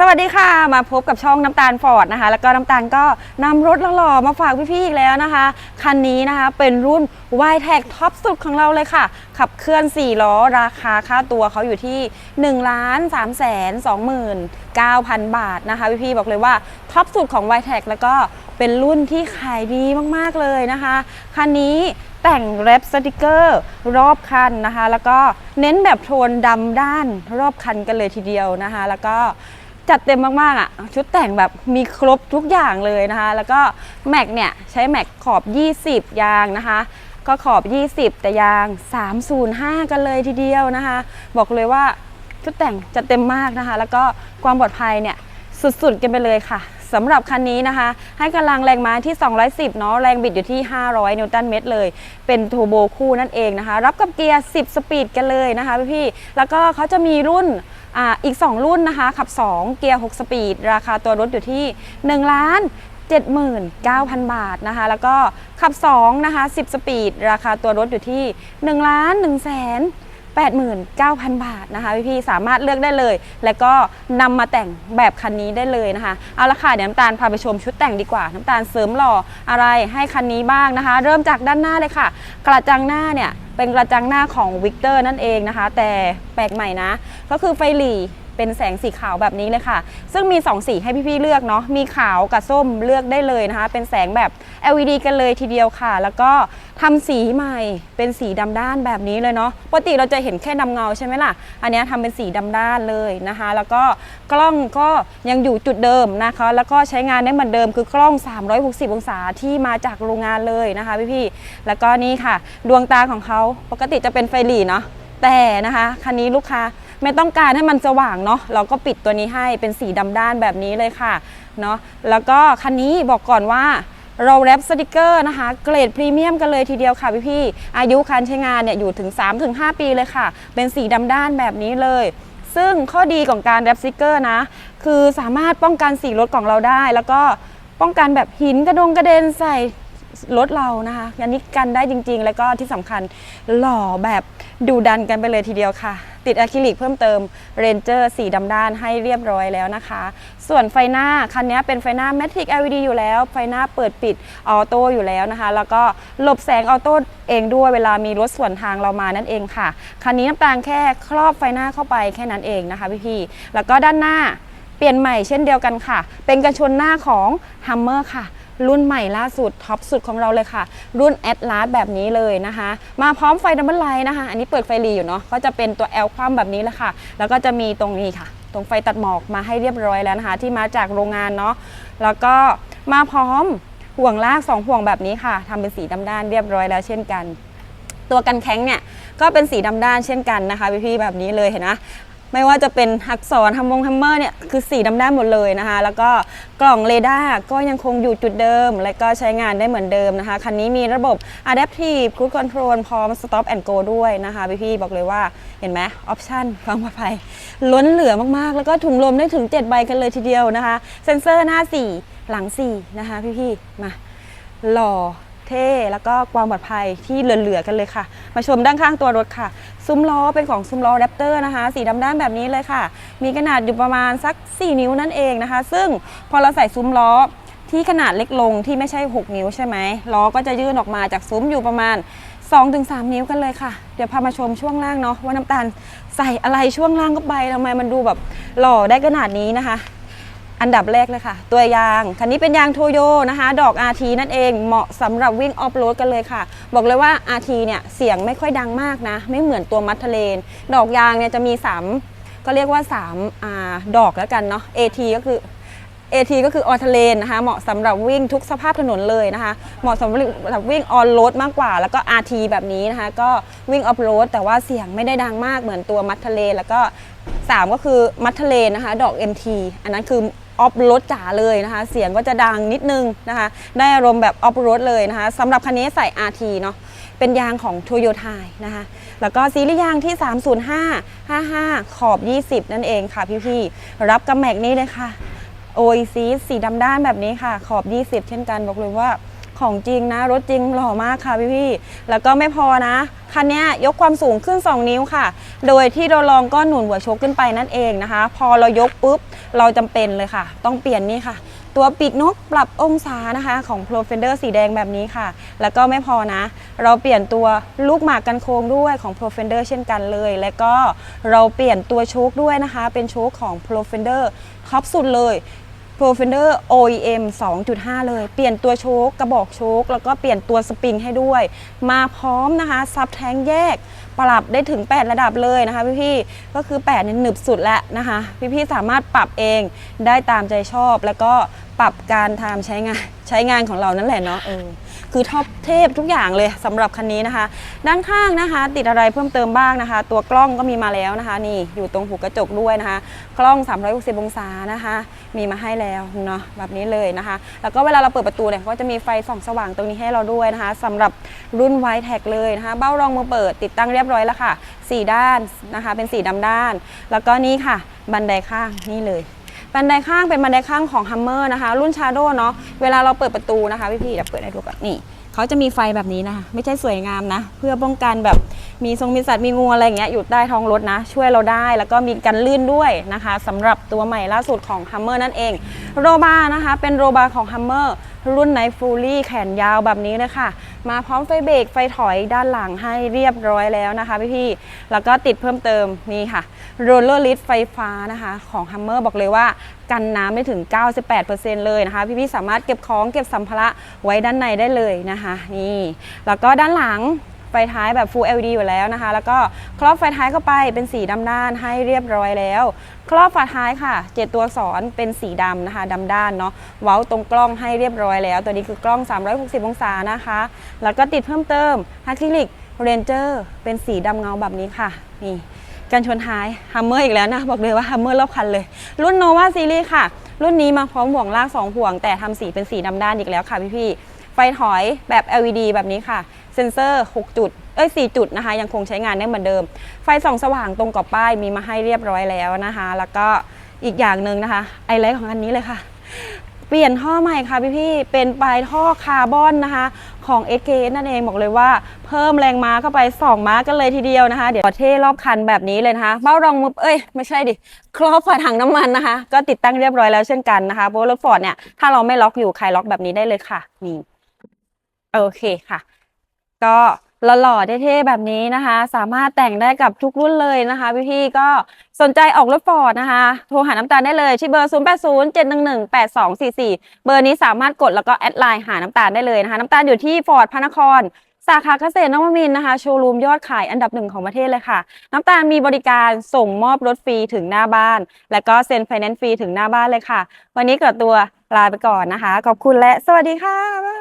สวัสดีค่ะมาพบกับช่องน้ำตาลฟอร์ดนะคะ แล้วก็น้ำตาลก็นำรถหล่อๆมาฝากพี่ๆอีกแล้วนะคะคันนี้นะคะเป็นรุ่น y t e c ท็อปสุดของเราเลยค่ะ ขับเคลื่อน 4 ล้อ ราคาค่าตัวเขาอยู่ที่1ล้าน3แสน29,000 บาทนะคะพี่ๆบอกเลยว่าท็อปสุดของ y t e c แล้วก็เป็นรุ่นที่ขายดีมากๆเลยนะคะคันนี้แต่งแรปสติกเกอร์รอบคันนะคะ แล้วก็เน้นแบบโทนดำด้านรอบคันกันเลยทีเดียวนะคะ แล้วก็ จัดเต็มมากๆอะชุดแต่งแบบมีครบทุกอย่างเลยนะคะ แล้วก็แม็กเนี่ยใช้แม็กขอบ 20 ยางนะคะ ก็ขอบ 20 แต่ยาง 305 กันเลยทีเดียวนะคะ บอกเลยว่าชุดแต่งจัดเต็มมากนะคะ แล้วก็ความปลอดภัยเนี่ยสุดๆกันไปเลยค่ะสำหรับคันนี้นะคะ ให้กำลังแรงม้าที่ 210 เนาะ แรงบิดอยู่ที่ 500 นิวตันเมตรเลย เป็นทูโบคู่นั่นเองนะคะ รับกับเกียร์ 10 สปีดกันเลยนะคะพี่ๆแล้วก็เขาจะมีรุ่น ออีก 2 รุ่นนะคะ ขับ 2 เกียร์ 6 สปีด ราคาตัวรถอยู่ที่ 1 ล้าน79,000 บาทนะคะ แล้วก็ขับ 2 นะคะ 10 สปีด ราคาตัวรถอยู่ที่ 1 ล้าน1แสน 89,000 บาทนะคะพี่ๆสามารถเลือกได้เลย แล้วก็นำมาแต่งแบบคันนี้ได้เลยนะคะ เอาละค่ะเดี๋ยวน้ำตาลพาไปชมชุดแต่งดีกว่า น้ำตาลเสริมหล่ออะไรให้คันนี้บ้างนะคะ เริ่มจากด้านหน้าเลยค่ะ กระจังหน้าเนี่ยเป็นกระจังหน้าของวิกเตอร์นั่นเองนะคะ แต่แปลกใหม่นะ ก็คือไฟหลี เป็นแสงสีขาวแบบนี้เลยค่ะ ซึ่งมี 2 สีให้พี่ๆเลือกเนาะมีขาวกับส้มเลือกได้เลยนะคะ เป็นแสงแบบ LED กันเลยทีเดียวค่ะ แล้วก็ทำสีใหม่เป็นสีดำด้านแบบนี้เลยเนาะปกติเราจะเห็นแค่ดำเงาใช่ไหมล่ะ อันนี้ทำเป็นสีดำด้านเลยนะคะ แล้วก็กล้องก็ยังอยู่จุดเดิมนะคะ แล้วก็ใช้งานได้เหมือนเดิมคือกล้อง 360 องศาที่มาจากโรงงานเลยนะคะพี่ๆแล้วก็นี่ค่ะ ดวงตาของเขาปกติจะเป็นไฟหลีเนาะแต่นะคะคันนี้ลูกค้า ไม่ต้องการให้มันสว่างเนาะเราก็ปิดตัวนี้ให้เป็นสีดำด้านแบบนี้เลยค่ะเนาะแล้วก็คันนี้บอกก่อนว่าเราแรปสติกเกอร์นะคะ เกรดพรีเมียมกันเลยทีเดียวค่ะพี่ๆอายุการใช้งานเนี่ยอยู่ถึง 3-5 ปีเลยค่ะ เป็นสีดำด้านแบบนี้เลย ซึ่งข้อดีของการแรปสติกเกอร์นะ คือสามารถป้องกันสีรถของเราได้ แล้วก็ป้องกันแบบหินกระดงกระเด็นใส่ รถเรานะคะอันนี้กันได้จริง ๆ แล้วก็ที่สำคัญหล่อแบบดูดันกันไปเลยทีเดียวค่ะ ติดอะคริลิกเพิ่มเติมเรนเจอร์สีดำด้านให้เรียบร้อยแล้วนะคะ ส่วนไฟหน้าคันนี้เป็นไฟหน้า Matrix LED อยู่แล้ว ไฟหน้าเปิดปิดออโต้อยู่แล้วนะคะ แล้วก็หลบแสงออโต้เองด้วยเวลามีรถสวนทางเรามานั่นเองค่ะคันนี้น้ำตาลแค่ครอบไฟหน้าเข้าไปแค่นั้นเองนะคะพี่ๆแล้วก็ด้านหน้า เปลี่ยนใหม่เช่นเดียวกันค่ะ เป็นกระชนหน้าของ Hummer ค่ะ รุ่นใหม่ล่าสุดท็อปสุดของเราเลยค่ะ รุ่น a t l a s แบบนี้เลยนะคะ มาพร้อมไฟดับเบิลไลท์นะคะ อันนี้เปิดไฟรีอยู่เนาะก็จะเป็นตัว L คว่ำแบบนี้แหละค่ะ แล้วก็จะมีตรงนี้ค่ะ ตรงไฟตัดหมอกมาให้เรียบร้อยแล้วนะคะ ที่มาจากโรงงานเนาะแล้วก็มาพร้อมห่วงลากสองห่วงแบบนี้ค่ะทำเป็นสีดำด้านเรียบร้อยแล้วเช่นกัน ตัวกันแข็งเนี่ยก็เป็นสีดำด้านเช่นกันนะคะพี่ๆแบบนี้เลยเห็นนะ ไม่ว่าจะเป็นหักษรฮัมมงฮัมเมอร์เนี่ยคือสีดำด้านหมดเลยนะคะ แล้วก็กล่องเรดาร์ก็ยังคงอยู่จุดเดิม และก็ใช้งานได้เหมือนเดิมนะคะ คันนี้มีระบบ Adaptive Cruise Control พร้อม Stop and Go ด้วยนะคะพี่ๆบอกเลยว่าเห็นไหมออปชั่นความปลอดภัยล้นเหลือมากๆ แล้วก็ถุงลมได้ถึง 7 ใบกันเลยทีเดียวนะคะ เซ็นเซอร์หน้า 4 หลัง 4 นะคะพี่ๆมาหล่อ เท่แล้วก็ความปลอดภัยที่เหลือๆกันเลยค่ะ มาชมด้านข้างตัวรถค่ะ ซุ้มล้อเป็นของซุ้มล้อแรปเตอร์นะคะ สีดำด้านแบบนี้เลยค่ะ มีขนาดอยู่ประมาณสัก 4 นิ้วนั่นเองนะคะ ซึ่งพอเราใส่ซุ้มล้อที่ขนาดเล็กลงที่ไม่ใช่ 6 นิ้วใช่ไหมล้อก็จะยื่นออกมาจากซุ้มอยู่ประมาณ 2-3 นิ้วกันเลยค่ะ เดี๋ยวพามาชมช่วงล่างเนาะว่าน้ำตาลใส่อะไรช่วงล่างก็ไปทำไมมันดูแบบหล่อได้ขนาดนี้นะคะ อันดับแรกเลยค่ะ ตัวยางคันนี้เป็นยางโทโยนะคะ ดอก RT นั่นเองเหมาะสำหรับวิ่งออฟโรดกันเลยค่ะ บอกเลยว่า RT เนี่ยเสียงไม่ค่อยดังมากนะ ไม่เหมือนตัวมัทเทเลน ดอกยางเนี่ยจะมี 3 ก็เรียกว่า3อ่าดอกแล้วกันเนาะ AT ก็คือ AT ก็คือออทเลนนะคะเหมาะสำหรับวิ่งทุกสภาพถนนเลยนะคะ เหมาะสำหรับวิ่งออนโรดมากกว่า แล้วก็ RT แบบนี้นะคะ ก็วิ่งออฟโรดแต่ว่าเสียงไม่ได้ดังมากเหมือนตัวมัทเทเลนแล้วก็ 3 ก็คือมัทเทเลนนะคะ ดอก MT อันนั้นคือ ออฟโรดจ๋าเลยนะคะ เสียงก็จะดังนิดนึงนะคะ ได้อารมณ์แบบออฟโรดเลยนะคะสำหรับคันนี้ใส่ RT เนาะเป็นยางของโตโยต้านะคะ แล้วก็ซีรีส์ยางที่ 305 55 ขอบ 20 นั่นเองค่ะพี่ๆ รับกระแมกนี้เลยค่ะ OEC สีดำด้านแบบนี้ค่ะ ขอบ 20 เช่นกันบอกเลยว่า ของจริงนะ รถจริงหล่อมากค่ะพี่พี่แล้วก็ไม่พอนะ คันนี้ยกความสูงขึ้น 2 นิ้วค่ะ โดยที่เราลองก็หนุนหัวชคขึ้นไปนั่นเองนะคะ พอเรายกปุ๊บเราจำเป็นเลยค่ะ ต้องเปลี่ยนนี่ค่ะ ตัวปีกนกปรับองศานะคะ ของ Pro Fender สีแดงแบบนี้ค่ะ แล้วก็ไม่พอนะ เราเปลี่ยนตัวลูกหมากกันโค้งด้วยของ Pro Fender เช่นกันเลย และก็เราเปลี่ยนตัวโชคด้วยนะคะ เป็นโชคของ Pro Fender ท็อปสุดเลย Pro Fender OEM 2.5 เลย เปลี่ยนตัวโชคกระบอกโชคแล้วก็เปลี่ยนตัวสปริงให้ด้วย มาพร้อมนะคะ ซับแท้งแยก ปรับได้ถึง 8 ระดับเลยนะคะพี่ๆ ก็คือ8เนี่ยหนึบสุดแล้วนะคะ พี่ๆ สามารถปรับเองได้ตามใจชอบ แล้วก็ปรับการทำใช้งานใช้งานของเรานั่นแหละเนาะเออ คือท็อปเทพทุกอย่างเลยสำหรับคันนี้นะคะ ด้านข้างนะคะ ติดอะไรเพิ่มเติมบ้างนะคะ ตัวกล้องก็มีมาแล้วนะคะ นี่อยู่ตรงหูกระจกด้วยนะคะ กล้อง 360 องศานะคะ มีมาให้แล้วเนาะแบบนี้เลยนะคะ แล้วก็เวลาเราเปิดประตูเนี่ยก็จะมีไฟส่องสว่างตรงนี้ให้เราด้วยนะคะสำหรับรุ่นไวแท็กเลยนะคะ เบ้ารองมือเปิดติดตั้งเรียบร้อยแล้วค่ะ 4 ด้านนะคะ เป็นสีดำด้าน แล้วก็นี่ค่ะ บันไดข้างนี่เลย บันไดข้างเป็นบันไดข้างของ Hummer นะคะ รุ่น Shadow เนาะเวลาเราเปิดประตูนะคะพี่ๆเดี๋ยวเปิดให้ดูก่อนนี่เขาจะมีไฟแบบนี้นะคะไม่ใช่สวยงามนะ เพื่อป้องกันแบบมีทรงมีสัตว์มีงูอะไรอย่างเงี้ยอยู่ใต้ท้องรถนะ ช่วยเราได้แล้วก็มีกันลื่นด้วยนะคะสำหรับตัวใหม่ล่าสุดของ Hummer นั่นเองโรบานะคะเป็นโรบาของ Hummer รุ่นไนฟูลี่แขนยาวแบบนี้เลยค่ะ มาพร้อมไฟเบรกไฟถอยด้านหลังให้เรียบร้อยแล้วนะคะพี่พี่แล้วก็ติดเพิ่มเติมนี่ค่ะโรลเลอร์ลิสไฟฟ้านะคะของแฮมเมอร์บอกเลยว่ากันน้ำได้ถึง 98%เลยนะคะ พี่พี่สามารถเก็บของเก็บสัมภาระไว้ด้านในได้เลยนะคะ นี่ แล้วก็ด้านหลัง ฟท้ายแบบ Full LED อยู่แล้วนะคะ แล้วก็ครอบไฟท้ายเข้าไปเป็นสีดำด้านให้เรียบร้อยแล้ว ครอบฝาท้ายค่ะ 7 ตัวอักษรเป็นสีดำนะคะดำด้านเนาะเว้าตรงกล้องให้เรียบร้อยแล้ว ตัวนี้คือกล้อง 360 องศานะคะ แล้วก็ติดเพิ่มเติมอะคริลิกเรนเจอร์เป็นสีดำเงาแบบนี้ค่ะนี่กันชนท้ายฮัมเมอร์อีกแล้วนะ บอกเลยว่าฮัมเมอร์รอบคันเลย รุ่นโนวาซีรีส์ค่ะ รุ่นนี้มาพร้อมห่วงลาก2ห่วง แต่ทำสีเป็นสีดำด้านอีกแล้วค่ะพี่ๆไฟถอยแบบ LED แบบนี้ค่ะ เซ็นเซอร์ 6 จุด เอ้ย 4 จุดนะคะ ยังคงใช้งานได้เหมือนเดิม ไฟส่องสว่างตรงกับป้ายมีมาให้เรียบร้อยแล้วนะคะ แล้วก็อีกอย่างหนึ่งนะคะไอไลท์ของอันนี้เลยค่ะ เปลี่ยนท่อใหม่ค่ะพี่ๆเป็นปลายท่อคาร์บอนนะคะ ของ s k นั่นเองบอกเลยว่าเพิ่มแรงม้าเข้าไป 2 ม้ากันเลยทีเดียวนะคะ เดี๋ยวเท่รอบคันแบบนี้เลยนะคะ เบ้ารองมือเอ้ย ไม่ใช่ดิ ครอบฝาถังน้ำมันนะคะ ก็ติดตั้งเรียบร้อยแล้วเช่นกันนะคะเพราะรถฟอร์ดเนี่ยถ้าเราไม่ล็อกอยู่ใครล็อกแบบนี้ได้เลยค่ะนี่โอเคค่ะ ก็หล่อๆเท่ๆแบบนี้นะคะ สามารถแต่งได้กับทุกรุ่นเลยนะคะพี่ๆก็สนใจออกรถฟอร์ดนะคะ โทรหาน้ำตาลได้เลยที่เบอร์ 0 8 0 7 1 1 8 2 4 4 เบอร์นี้สามารถกดแล้วก็แอดไลน์หาน้ำตาลได้เลยนะคะ น้ำตาลอยู่ที่ฟอร์ดพระนคร สาขาเกษตรนวมินนะคะ โชว์รูมยอดขายอันดับหนึ่งของประเทศเลยค่ะ น้ำตาลมีบริการส่งมอบรถฟรีถึงหน้าบ้าน และก็เซ็นไฟแนนซ์ฟรีถึงหน้าบ้านเลยค่ะ วันนี้เกิดตัวลาไปก่อนนะคะ ขอบคุณและสวัสดีค่ะ